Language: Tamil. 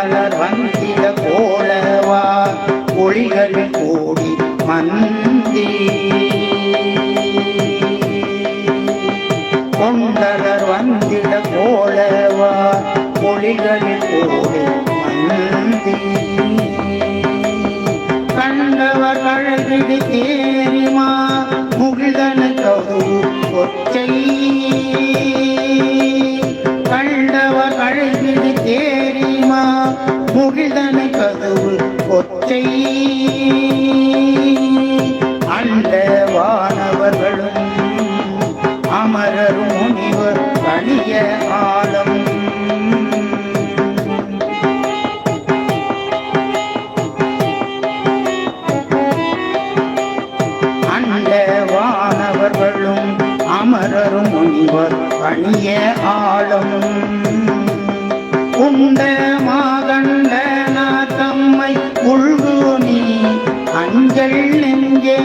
மலர் வந்திட கோலவா ஒளிகளில் கூடி மந்தி. கொண்டலர் வந்திட கோலவா ஒளிகளில் கூடி மந்தி. கண்டவர் கழகிடு தேரிமா முகிழ்தன கவு கொச்சை முகிழ்தன கதவு ஒத்தை. அந்த வானவர்களும் அமரரும் முனிவர் கணிய ஆலம் அந்த வானவர்களும் அமரரும் முனிவர் பணிய ஆளும் உண்ட தம்மை நீ அஞ்சல் நெஞ்சே.